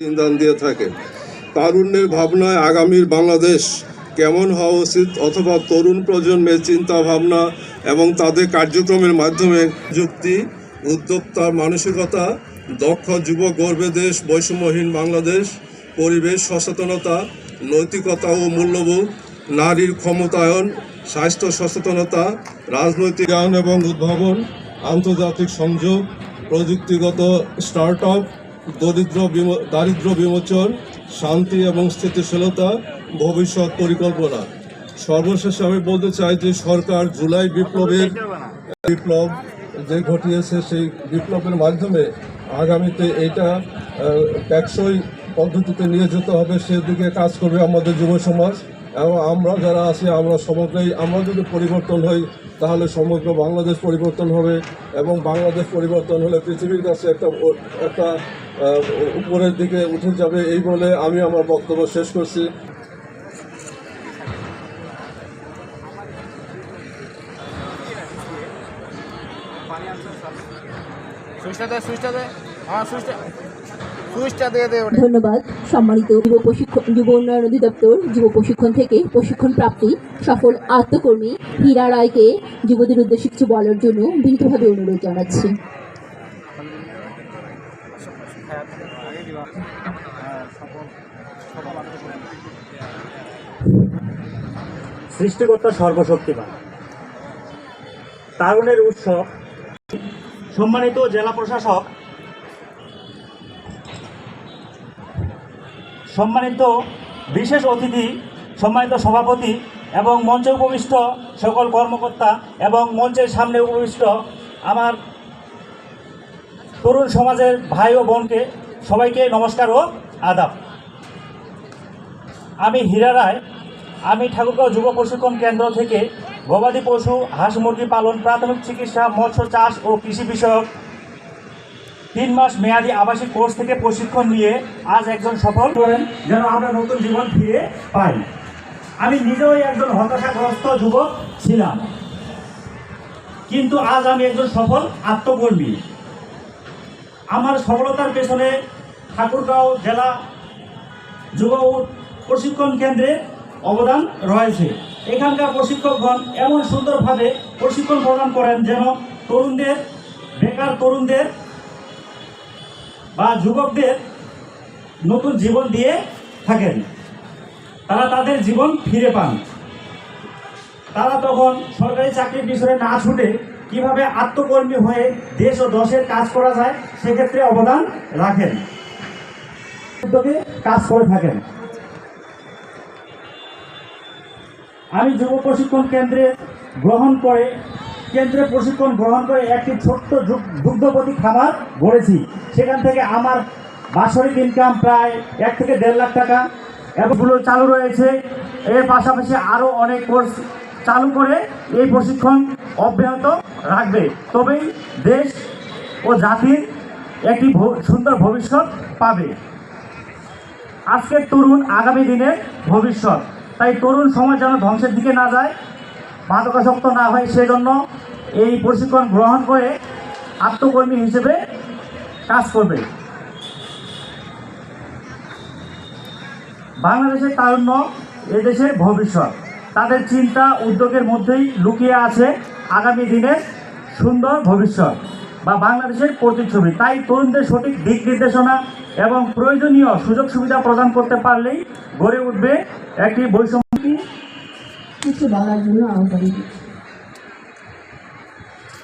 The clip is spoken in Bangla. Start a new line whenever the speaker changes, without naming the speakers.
ইন্ধন দিয়ে থাকে তারুণ্যের ভাবনায় আগামীর বাংলাদেশ কেমন হওয়া উচিত অথবা তরুণ প্রজন্মের চিন্তা ভাবনা এবং তাদের কার্যক্রমের মাধ্যমে যুক্তি উদ্যোক্তার মানসিকতা দক্ষ যুব গর্বে দেশ বৈষম্যহীন বাংলাদেশ পরিবেশ সচেতনতা নৈতিকতা ও মূল্যবোধ নারীর ক্ষমতায়ন স্বাস্থ্য সচেতনতা রাজনৈতিক জ্ঞান এবং উদ্ভাবন আন্তর্জাতিক সংযোগ প্রযুক্তিগত স্টার্ট আপ দরিদ্র দারিদ্র বিমোচন, শান্তি এবং স্থিতিশীলতা, ভবিষ্যৎ পরিকল্পনা। সর্বশেষে আমি বলতে চাই যে সরকার জুলাই বিপ্লবের বিপ্লব যে ঘটিয়েছে সেই বিপ্লবের মাধ্যমে আগামীতে এটা টেকসই পদ্ধতিতে নিয়ে যেতে হবে, সেদিকে কাজ করবে আমাদের যুব সমাজ। এবং আমরা যারা আছি, আমরা সমগ্রই, আমরা যদি পরিবর্তন হই, তাহলে সমগ্র বাংলাদেশ পরিবর্তন হবে এবং বাংলাদেশ পরিবর্তন হলে পৃথিবীর কাছে একটা একটা উপরের দিকে উঠে যাবে এই বলে আমি আমার বক্তব্য শেষ করছি।
সুইচটা দে দে। আমার সুইচটা
ধন্যবাদ। সম্মানিত যুব প্রশিক্ষণ যুব উন্নয়ন অধিদপ্তর যুব প্রশিক্ষণ থেকে প্রশিক্ষণ প্রাপ্তি সফল আত্মকর্মী হীরা রায়কে যুবদের উদ্দেশ্যে কিছু বলার জন্য বিনীতভাবে অনুরোধ জানাচ্ছি।
সৃষ্টিকর্তা সর্বশক্তিমান। তারুণের উৎসব সম্মানিত জেলা প্রশাসক সম্মানিত বিশেষ অতিথি, সম্মানিত সভাপতি এবং মঞ্চে উপবিষ্ট সকল কর্মকর্তা এবং মঞ্চের সামনে উপবিষ্ট আমার তরুণ সমাজের ভাই ও বোনকে সবাইকে নমস্কার ও আদাব। আমি হীরা রায়। আমি ঠাকুরগাঁও যুব প্রশিক্ষণ কেন্দ্র থেকে গবাদি পশু হাঁস মুরগি পালন প্রাথমিক চিকিৎসা, মৎস্য চাষ ও কৃষি বিষয়ক তিন মাস মেয়াদি আবাসিক কোর্স থেকে প্রশিক্ষণ নিয়ে আজ একজন সফল। করেন যেন আমরা নতুন জীবন ফিরে পাই। আমি নিজেও একজন হতাশাগ্রস্ত যুবক ছিলাম। কিন্তু আজ আমি একজন সফল আত্মকর্মী। আমার সফলতার পেছনে ঠাকুরগাঁও জেলা যুব প্রশিক্ষণ কেন্দ্রে অবদান রয়েছে। এখানকার প্রশিক্ষকগণ এমন সুন্দরভাবে প্রশিক্ষণ প্রদান করেন যেন তরুণদের, বেকার তরুণদের বা যুবকদের নতুন জীবন দিয়ে থাকেন। তারা তাদের জীবন ফিরে পান। তারা তখন সরকারি চাকরির পিছনে না ছুটে কীভাবে আত্মকর্মী হয়ে দেশ ও দশের কাজ করা যায়, সেক্ষেত্রে অবদান রাখেন। কাজ করে থাকেন। আমি যুব প্রশিক্ষণ কেন্দ্রে গ্রহণ করে কেন্দ্রে প্রশিক্ষণ গ্রহণ করে একটি ছোট্ট দুগ্ধপতি খামার গড়েছি। সেখান থেকে আমার বাৎসরিক ইনকাম প্রায় এক থেকে দেড় লাখ টাকা এগুলো চালু রয়েছে। এর পাশাপাশি আরও অনেক কোর্স চালু করে এই প্রশিক্ষণ অব্যাহত রাখবে। তবেই দেশ ও জাতির একটি সুন্দর ভবিষ্যৎ পাবে। আজকের তরুণ আগামী দিনের ভবিষ্যৎ। তাই তরুণ সমাজ যেন ধ্বংসের দিকে না যায়। মাদকাসক্ত না হয় সেজন্য এই প্রশিক্ষণ গ্রহণ করে আত্মকর্মী হিসেবে কাজ করবে। বাংলাদেশের তারুণ্য এদেশের ভবিষ্যৎ। তাদের চিন্তা উদ্যোগের মধ্যেই লুকিয়ে আছে আগামী দিনের সুন্দর ভবিষ্যৎ বা বাংলাদেশের প্রতিচ্ছবি। তাই তরুণদের সঠিক দিক নির্দেশনা এবং প্রয়োজনীয় সুযোগ সুবিধা প্রদান করতে পারলেই গড়ে উঠবে একটি বৈষম্য
그렇게 말하지는 않았는데.